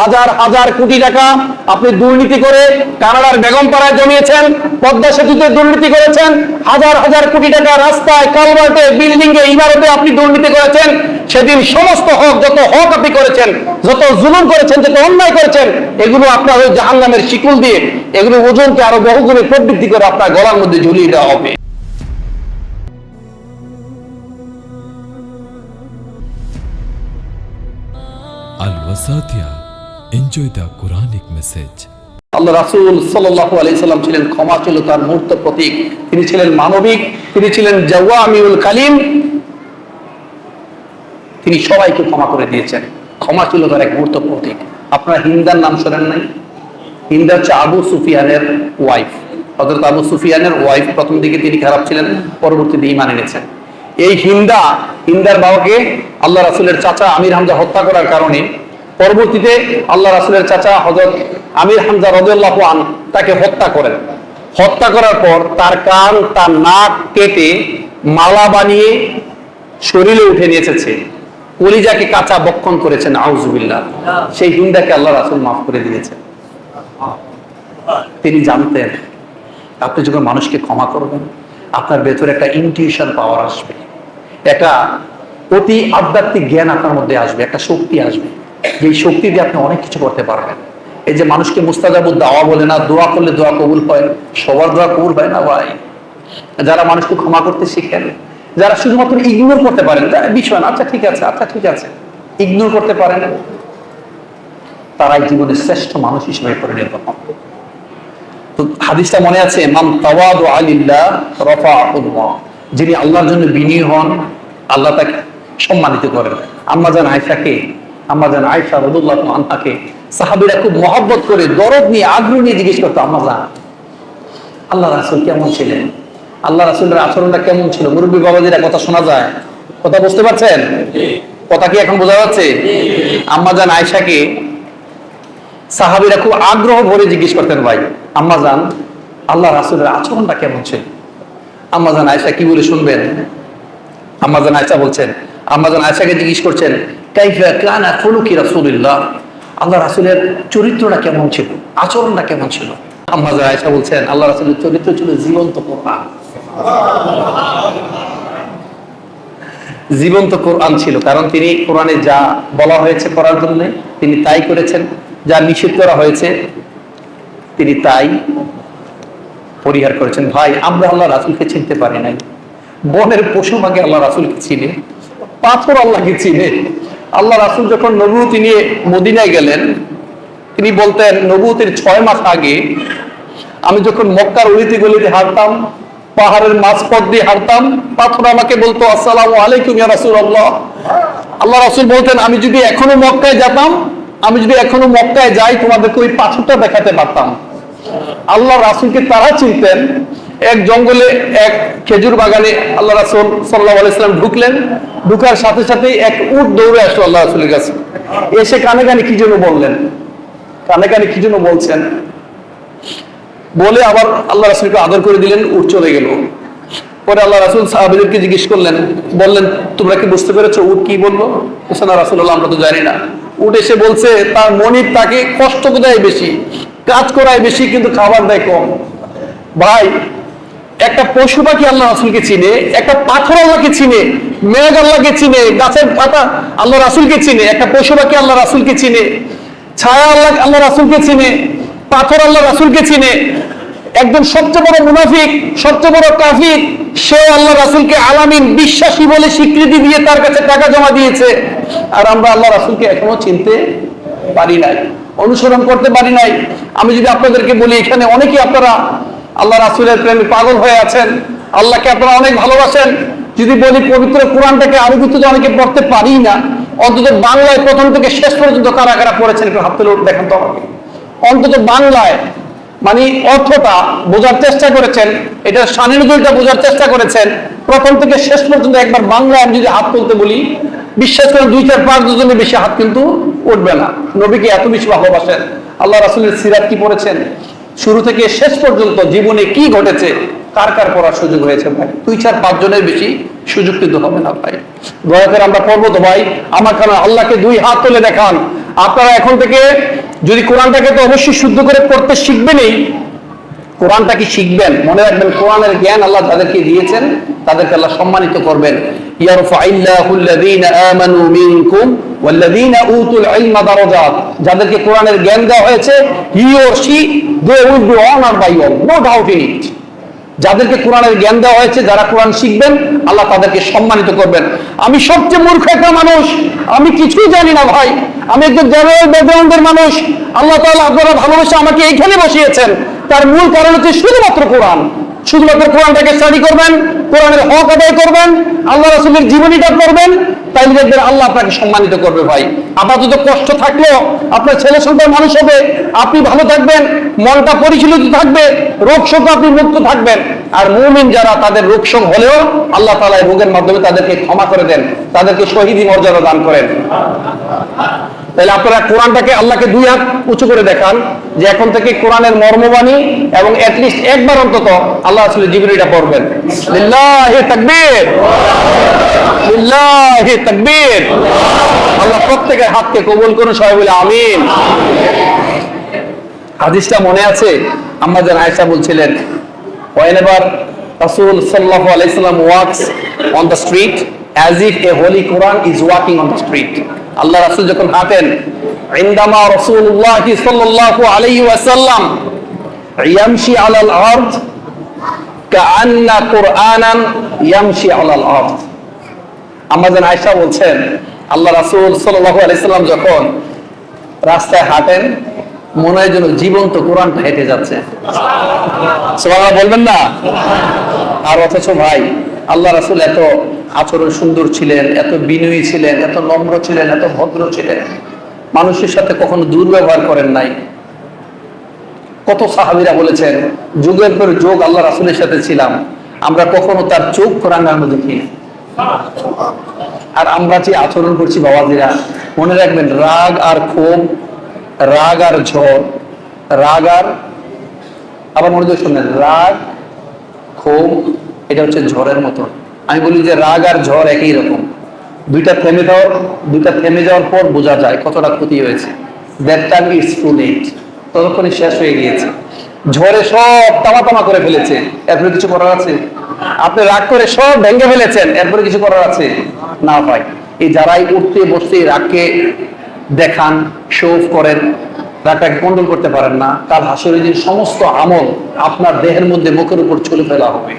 হাজার হাজার কোটি টাকা আপনি দুর্নীতি করে কানাডার বেগমপাড়ায় জমিয়েছেন, পদ্মা সেতুতে দুর্নীতি করেছেন, হাজার হাজার কোটি টাকা রাস্তায় কালভার্টে বিল্ডিং এ ইমারতে আপনি দুর্নীতি করেছেন, সেদিন সমস্ত হক যত হক আপনি করেছেন, যত জুলুম করেছেন, যত অন্যায় করেছেন, এগুলো আপনার ওই জাহান্নামের শিকুল দিয়ে, এগুলো ওজনকে আরও বহুগুণে প্রবৃদ্ধি করে আপনার গলার মধ্যে ঝুলিয়ে দেওয়া হবে। Al Enjoy the Quranic message. আল্লাহ রাসূল সাল্লাম ছিলেন ক্ষমাশীলতার মূর্ত প্রতীক। তিনি ছিলেন মানবিক, তিনি ছিলেন কালিম। তিনি সবাইকে ক্ষমা করে দিয়েছেন। ক্ষমাশীলতার এক মূর্ত প্রতীক। আপনারা হিন্দার নাম শোনেন নাই? হিন্দা হচ্ছে আবু সুফিয়ানের ওয়াইফ হযরত আবু সুফিয়ানের ওয়াইফ প্রথম দিকে তিনি খারাপ ছিলেন পরবর্তীতে ঈমান এনেছেন। এই হিন্দা, হিন্দার বাবাকে আল্লাহ রাসূলের চাচা আমির হামজা হত্যা করার কারণে পরবর্তীতে আল্লাহ রাসূলের চাচা হযরত আমির হামজা রাদিয়াল্লাহু আন তাকে হত্যা করেন। হত্যা করার পর তার কান, তার নাক কেটে মালা বানিয়ে শরীরে উঠে নিয়ে এসেছে। কলিজাকে কাঁচা বক্ষণ করেছেন আউজুবিল্লাহ সেই হিন্দাকে আল্লাহ রাসূল মাফ করে দিয়েছেন। তিনি জানতেন, আপনি যখন মানুষকে ক্ষমা করবেন, আপনার ভেতরে একটা ইনটিউশন পাওয়ার আসবে। একটা অতি আধ্যাত্মিক জ্ঞান আপনার মধ্যে আসবে, একটা শক্তি আসবে। যেই শক্তি দিয়ে আপনি অনেক কিছু করতে পারবেন। এই যে মানুষকে মুস্তাজাবুদ দাওয়া বলে না, দোয়া করলে দোয়া কবুল হয়, সবার দোয়া কবুল হয় না ভাই? যারা মানুষকে ক্ষমা করতে শিখেন, যারা শুধুমাত্র ইগনোর করতে পারেন বিষয় না আচ্ছা ঠিক আছে আচ্ছা ঠিক আছে ইগনোর করতে পারেন, তারাই জীবনের শ্রেষ্ঠ মানুষ হিসেবে পরিণত হন। তো হাদিসটা মনে আছে মাম তাওয়াদু আলিল্লাহ রাফাআহুল্লাহ যিনি আল্লাহর জন্য বিনয়ী হন, আল্লাহ তাকে সম্মানিত করেন। আম্মা জান আয়েশাকে আম্মা জান আয়েশা রাদিয়াল্লাহু আনহাকে সাহাবীরা খুব মহব্বত করে দরদ নিয়ে আগ্রহ নিয়ে জিজ্ঞেস করতো আম্মা জান আল্লাহ রাসূল কেমন ছিলেন? আল্লাহ রাসূলের আচরণটা কেমন ছিল? মুরব্বী বাবাজিরা কথা শোনা যায়। কথা বুঝতে পারছেন? কথা কি এখন বোঝা যাচ্ছে? আম্মা জান আয়েশাকে সাহাবিরা খুব আগ্রহ ভরে জিজ্ঞেস করতেন ভাই আম্মা জান আল্লাহ রাসুলের আচরণটা কেমন ছিল? আম্মা জান আয়সা কি বলে শুনবেন? আম্মা জান আয়সা বলছেন আম্মা জান আয়সাকে জিজ্ঞেস করছেন আল্লাহ রাসুলের চরিত্রটা কেমন ছিল? আচরণটা কেমন ছিল? আয়সা বলছেন, আল্লাহ রাসুলের চরিত্র ছিল জীবন্ত কোরআন। জীবন্ত কোরআন ছিল, কারণ তিনি কোরআনে যা বলা হয়েছে করার জন্য তিনি তাই করেছেন, যা নিষেধ করা হয়েছে, তিনি তাই পরিহার করেছেন। ভাই, আমরা আল্লাহ রাসুলকে চিনতে পারি নাই। বনের পশু ভাগে আল্লাহ রাসুলকে চিনে, পাথর আল্লাহকে চিনে। আল্লাহ রাসুল যখন নবুতি নিয়ে মদিনায় গেলেন, তিনি বলতেন নবুতির ছয় মাস আগে আমি যখন মক্কার অলিতে গলিতে হাঁটতাম, পাহাড়ের মাঝপথ দিয়ে হাঁটতাম পাথর আমাকে বলতো, আসসালামু আলাইকুম ইয়া রাসূলুল্লাহ। আল্লাহ রাসুল বলতেন, আমি যদি এখনও মক্কায় যেতাম, আমি যদি এখনও মক্কায় যাই, তোমাদেরকে ওই পাথরটা দেখাতে পারতাম। আল্লাহ রাসূলকে তারা চিনতেন এক জঙ্গলে, এক খেজুর বাগানে আল্লাহ রাসুল সাল্লাল্লাহু আলাইহি সাল্লাম ঢুকলেন। ঢুকার সাথে সাথেই এক উট দৌড়ে আসলো আল্লাহ রাসূলের কাছে। এসে কানে কানে কি জন্য বললেন। কানে কানে কি জন্য বলছেন। বলে আবার আল্লাহ রাসুলকে আদর করে দিলেন উঠ চলে গেল। পরে আল্লাহ রাসুল সাহাবিদেরকে জিজ্ঞেস করলেন, বললেন, তোমরা কি বুঝতে পেরেছ উট কি বলল? না রাসুল্লাহ আমরা তো জানি না। উঠ এসে বলছে, তার মনির তাকে কষ্ট দেয় বেশি, কাজ করায় বেশি, কিন্তু খাবার দেয় কম। ভাই একটা পশু পাখি আল্লাহ রাসুলকে চিনে, একটা পাথর আল্লাহকে চিনে, মেঘ আল্লাহকে চিনে, গাছের পাতা আল্লাহ রাসুলকে চিনে, একটা পশু পাখি আল্লাহ রাসুলকে চিনে, ছায়া আল্লাহ আল্লাহ রাসুলকে চিনে, পাথর আল্লাহ রাসুলকে চিনে। একজন সবচেয়ে বড় মুনাফিক, সবচেয়ে বড় কাফির, সে আল্লাহ রাসুলকে আলামিন বিশ্বাসী বলে স্বীকৃতি দিয়ে তার কাছে টাকা জমা দিয়েছে। আর আমরা আল্লাহ রাসুলকে এখনও চিনতে পারি নাই, অনুসরণ করতে পারি নাই। আমি যদি আপনাদেরকে বলি, এখানে অনেকেই আপনারা আল্লাহ রাসুলের প্রেমে পাগল হয়ে আছেন। আল্লাহকে আপনারা অনেক ভালোবাসেন। যদি বলি পবিত্র কোরআনটাকে আরবিতে তো অনেকে পড়তে পারি না, অন্তত বাংলায় প্রথম থেকে শেষ পর্যন্ত কারা কারা পড়েছেন, একটু হাত তুলে দেখেন তো আমাকে। অন্তত বাংলায় মানে অর্থটা বোঝার চেষ্টা করেছেন, এটা স্বাধীনতা বোঝার চেষ্টা করেছেন, প্রথম থেকে শেষ পর্যন্ত একবার বাংলায় আমি যদি হাত তুলতে বলি, বিশ্বাস করেন দুই চার পাঁচ দুজনের বেশি হাত কিন্তু উঠবে না। নবীকে এত বেশি ভালোবাসেন। আল্লাহ রাসুলের সিরাত কি পড়েছেন? শুরু থেকে শেষ পর্যন্ত জীবনে কি ঘটেছে, কার কার পড়ার সুযোগ হয়েছে ভাই? দুই চার পাঁচ জনের বেশি সুযোগ কিন্তু হবে না ভাই। দয়া করে আমরা পড়ব তো ভাই। আমার কারণে আল্লাহকে দুই হাত তুলে দেখান। আপনারা এখন থেকে যদি কোরআনটাকে তো অবশ্যই শুদ্ধ করে পড়তে শিখবেনই, কোরআনটা কি শিখবেন? মনে রাখবেন কোরআনের জ্ঞান আল্লাহ যাদেরকে দিয়েছেন, তাদেরকে আল্লাহ সম্মানিত করবেন। ইয়ারফাইল্লাহু আল্লাযীনা আমানু মিনকুম ওয়াল্লাযীনা উতুল ইলমা দারাজাত। যাদেরকে কোরআনের জ্ঞান দেওয়া হয়েছে he or she they will be honour by all no doubt in it যাদেরকে কোরআনের জ্ঞান দেওয়া হয়েছে, যারা কোরআন শিখবেন, আল্লাহ তাদেরকে সম্মানিত করবেন। আমি সবচেয়ে মূর্খ একটা মানুষ, আমি কিছুই জানি না ভাই। আমি একজন জেনারেল ব্যাকগ্রাউন্ডের মানুষ। আল্লাহ তাআলা আপনারা ভালোবেসে আমাকে এইখানে বসিয়েছেন, তার মূল কারণ হচ্ছে শুধুমাত্র কোরআন। শুধুমাত্র কোরআনটাকে স্টাডি করবেন, কোরআনের হক আদায় করবেন, আল্লাহ রাসূলের জীবনীটা করবেন তাইলে দেখবেন আল্লাহ আপনাকে সম্মানিত করবে ভাই। আপাতত কষ্ট থাকলেও আপনার ছেলে সন্তান মানুষ হবে, আপনি ভালো থাকবেন, মনটা পরিচালিত থাকবে, রোগ শোক আপনি মুক্ত থাকবেন। আর মুমিন যারা তাদের রোগ শোক হলেও আল্লাহ এই রোগের মাধ্যমে তাদেরকে ক্ষমা করে দেন, তাদেরকে শহীদি মর্যাদা দান করেন। তাহলে আপনারা কোরআনটাকে আল্লাহকে দুই হাত উঁচু করে দেখান যে এখন থেকে কোরআনের মর্মবাণী এবং লিস্ট একবার অন্তত আল্লাহ আসলে জীবনীটা পড়বেন। তাকবীর। তাকবীর। আল্লাহ প্রত্যেকের হাতকে কবুল করুন, সবাই বলে আমিন। হাদিসটা মনে আছে? আম্মা জান আয়েশা বলছিলেন whenever Rasul sallallahu alayhi wasallam walks on the street as if a holy Quran is walking on the street আল্লাহ রাসুল যখন হাঁটেন, ইন্দামা রসুল্লাহ সাল্লাল্লাহু আলাইহি ওয়াসাল্লাম ইয়ামশি আলাল আরদ কাআন্না কুরআনান ইয়ামশি আলাল আরদ। আমাজন আয়েশা বলছেন, আল্লাহ রাসুল সাল্লাহ আলাইসাল্লাম যখন রাস্তায় হাঁটেন মনে হয় যেন জীবন্ত কোরআনটা হেঁটে যাচ্ছে। বলবেন না? আর অথচ ভাই, আল্লাহ রাসূল এত আচরণ সুন্দর ছিলেন, এত বিনয়ী ছিলেন, এত নম্র ছিলেন, এত ভদ্র ছিলেন। মানুষের সাথে কখনো দুর্ব্যবহার করেন নাই। কত সাহাবিরা বলেছেন, যুগের পর যোগ আল্লাহ রাসূলের সাথে ছিলাম, আমরা কখনো তার চোখ রাঙানো দেখি আর আমরা যে আচরণ করছি বাবাজিরা, মনে রাখবেন, রাগ আর ক্ষোভ রাগ আর ঝড় রাগ আর আবার মনে করে শুনলেন, রাগ ক্ষোভ এটা হচ্ছে ঝড়ের মতো। আমি বলি যে রাগ আর ঝড় একই রকম। দুইটা থেমে যাওয়ার, দুইটা থেমে যাওয়ার পর বোঝা যায় কতটা ক্ষতি হয়েছে। That time it's too late ততক্ষণই শেষ হয়ে গিয়েছে। ঝড়ে সব তামা তামা করে ফেলেছে। এরপরে কিছু করার আছে? আপনি রাগ করে সব ভেঙে ফেলেছেন। এরপরে কিছু করার আছে? না ভাই। এই যারাই উঠতে বসতে রাগকে দেখান শো করেন রাগটাকে কন্ট্রোল করতে পারেন না, তার হাসির দিন সমস্ত আমল আপনার দেহের মধ্যে মুখের উপর চলে ফেলা হবে।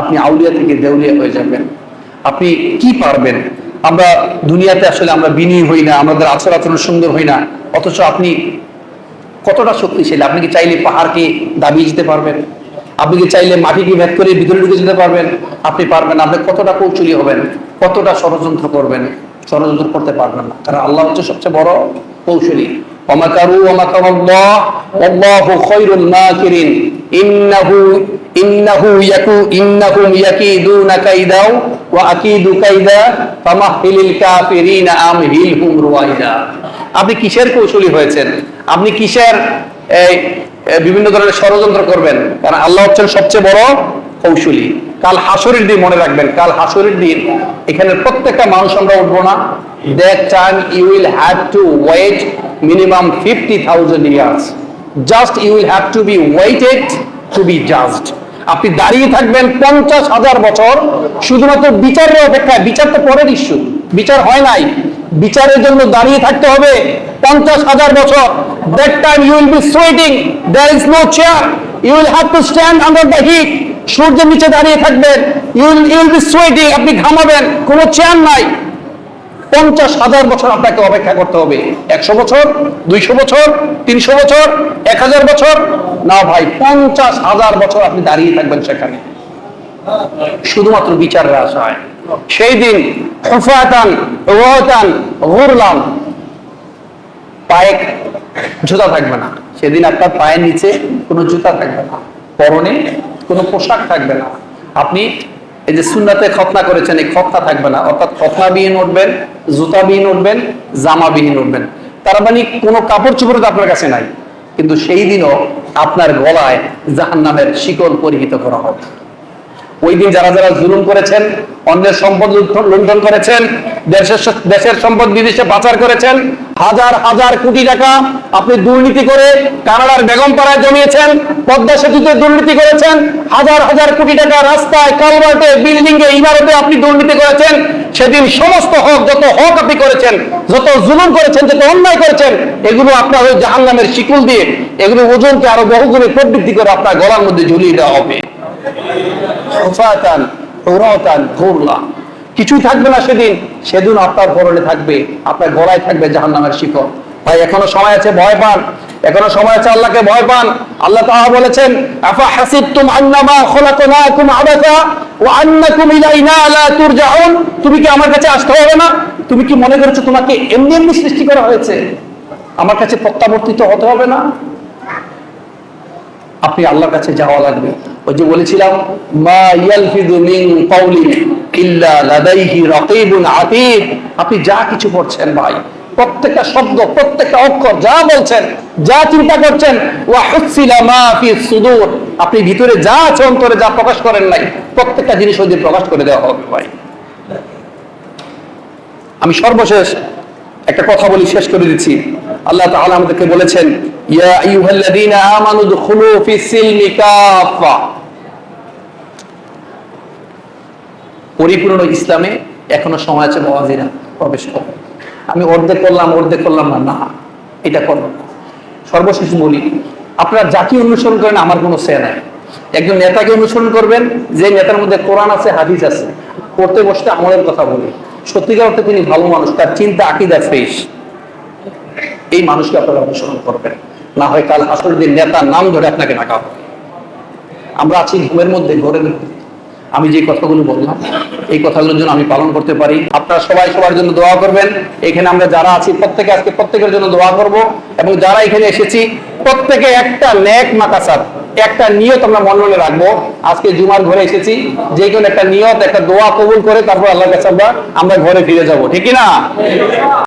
আপনি আউলিয়া থেকে দেউলিয়া হয়ে যাবেন। আপনি কি পারবেন? আমরা দুনিয়াতে আসলে আমরা বিনয়ী হই না, আমাদের আচার আচরণ সুন্দর হই না, অথচ আপনি কতটা শক্তিশালী? আপনি কি চাইলে পাহাড়কে দাবিয়ে যেতে পারবেন? আপনি কি চাইলে মাটিকে ভেদ করে ভিতরে ঢুকে যেতে পারবেন? আপনি পারবেন। আপনি কতটা কৌশলী হবেন, কতটা ষড়যন্ত্র করবেন? ষড়যন্ত্র করতে পারবেন না। কারণ আল্লাহ হচ্ছে সবচেয়ে বড় কৌশলী। ওমাকারু ওমাকারাল্লাহ আল্লাহু খায়রুল মাকিরিন। ইন্নাহু ইন্নাহু ইয়াকু, ইন্নাহুম ইয়াকিদুনা কাইদাও, ওয়া আকিদু কাইদা আমহিলহুম রুয়াইদা। আপনি কিসের কৌশলী হয়েছেন? আপনি কিসের বিভিন্ন ধরনের ষড়যন্ত্র করবেন? কারণ আল্লাহ হচ্ছেন সবচেয়ে বড় কৌশলী। কাল হাসরের দিন মনে রাখবেন, কাল হাসরের দিন এখানে প্রত্যেকটা মানুষ আমরা উঠবো না। That time you will have to wait minimum fifty thousand years just you will have to be waited to be just আপনি দাঁড়িয়ে থাকবেন পঞ্চাশ হাজার বছর, শুধুমাত্র বিচারের অপেক্ষায়। বিচার তো পরের ইস্যু বিচার হয় নাই। বিচারের জন্য দাঁড়িয়ে থাকতে হবে পঞ্চাশ হাজার বছর। That time you will be sweating there is no chair you will have to stand under the heat সূর্যের নিচে দাঁড়িয়ে থাকবেন you will you will be sweating আপনি ঘামাবেন, কোনো চেয়ার নাই। পঞ্চাশ হাজার বছর আপনাকে অপেক্ষা করতে হবে। একশো বছর, দুইশো বছর, তিনশো বছর, এক হাজার বছর। না ভাই, পঞ্চাশ হাজার বছর আপনি দাঁড়িয়ে থাকবেন সেখানে। শুধুমাত্র বিচারের আশায় সেই দিন হুফাতান রোহতান গুরলাম পায়ে জুতা থাকবে না। সেদিন আপনার পায়ের নিচে কোনো জুতা থাকবে না। পরনে কোনো পোশাক থাকবে না। আপনি এই যে সুন্নাতে খতনা করেছেন, এই খতনা থাকবে না। অর্থাৎ খতনা বিহীন উঠবেন, জুতা বিহীন উঠবেন, জামা বিহীন উঠবেন। তার মানে কোনো কাপড় চোপড় তো আপনার কাছে নাই। কিন্তু সেই দিনও আপনার গলায় জাহান্নামের শিকল পরিহিত করা হবে। ওই দিন যারা যারা জুলুম করেছেন, অন্যের সম্পদ লুণ্ঠন করেছেন দেশের সম্পদ বিদেশে পাচার করেছেন। হাজার হাজার কোটি টাকা আপনি দুর্নীতি করে কানাডার জমিয়েছেন, পদ্মা সেতুতে দুর্নীতি করেছেন, হাজার হাজার কোটি টাকা রাস্তায় বিল্ডিং এ ইমারতে আপনি দুর্নীতি করেছেন। সেদিন সমস্ত হক, যত হক আপনি করেছেন, যত জুলুম করেছেন, যত অন্যায় করেছেন, এগুলো আপনার ওই জাহান্নামের শিকুল দিয়ে, এগুলো ওজনকে আরও বহুগুণে প্রবৃদ্ধি করে আপনার গলার মধ্যে ঝুলিয়ে দেওয়া হবে। কিছুই থাকবে না সেদিন। সেদিন আপনার পরনে থাকবে, আপনার গলায় থাকবে জাহান্নামের শিকড় ভাই, এখনও সময় আছে, ভয় পান। এখনও সময় আছে, আল্লাহকে ভয় পান। আল্লাহ তাহা বলেছেন, আফা হাসিবতুম আন্নামা খলাকনাকুম আবাসা ওয়া আন্নাকুম ইলাইনা লা তুরজাউন? তুমি কি আমার কাছে আসতে হবে না? তুমি কি মনে করেছ তোমাকে এমনি এমনি সৃষ্টি করা হয়েছে? আমার কাছে প্রত্যাবর্তিত হতে হবে না? আপনি আল্লাহর কাছে যাওয়া লাগবে। ওই যে বলেছিলাম, মা ইয়ালফিদু মিন কাউলিন আপনি যা কিছু করছেন ভাই, প্রত্যেকটা শব্দ, প্রত্যেকটা অক্ষর যা বলছেন, যা চিন্তা করছেন সুদূর। আপনি ভিতরে যা আছে, অন্তরে যা প্রকাশ করেন নাই, প্রত্যেকটা জিনিস ওই প্রকাশ করে দেওয়া হবে ভাই। আমি সর্বশেষ একটা কথা বলি, শেষ করে দিচ্ছি। আল্লাহ আমাদেরকে বলেছেন, ইয়া আইয়ুহাল্লাযীনা আমানু দুখুলু ফিস সিলমি কাফা পরিপূর্ণ ইসলামে এখনও সময় আছে মওয়াজিরা প্রবেশ করো আমি অর্ধেক করলাম অর্ধেক করলাম না না, এটা করব সর্বশেষ বলি, আপনারা যাকে অনুসরণ করেন, আমার কোনো সে নাই। একজন নেতাকে অনুসরণ করবেন, যে নেতার মধ্যে কোরআন আছে, হাদিস আছে পড়তে বসতে আমলের কথা বলি। সত্যিকার অর্থে তিনি ভালো মানুষ, তার চিন্তা, আকিদা ফ্রেশ। এই মানুষকে আপনারা অনুসরণ করবেন। না হয় কাল আসল দিন নেতার নাম ধরে আপনাকে ডাকা হবে। আমরা আছি ঘুমের মধ্যে, ঘরের মধ্যে। আমি যে কথাগুলো বললাম, এই কথাগুলোর জন্য আমি পালন করতে পারি। আপনারা সবাই সবার জন্য দোয়া করবেন। এখানে আমরা যারা আছি, প্রত্যেকে আজকে প্রত্যেকের জন্য দোয়া করব এবং যারা এখানে এসেছি, প্রত্যেকে একটা নেক মাকাসার একটা নিয়ত আমরা মনে রাখব। আজকে জুমার ঘরে এসেছি, যে কোনো একটা নিয়ত, একটা দোয়া কবুল করে তারপর আল্লাহর কাছে আমরা আমরা ঘরে ফিরে যাব। ঠিক না?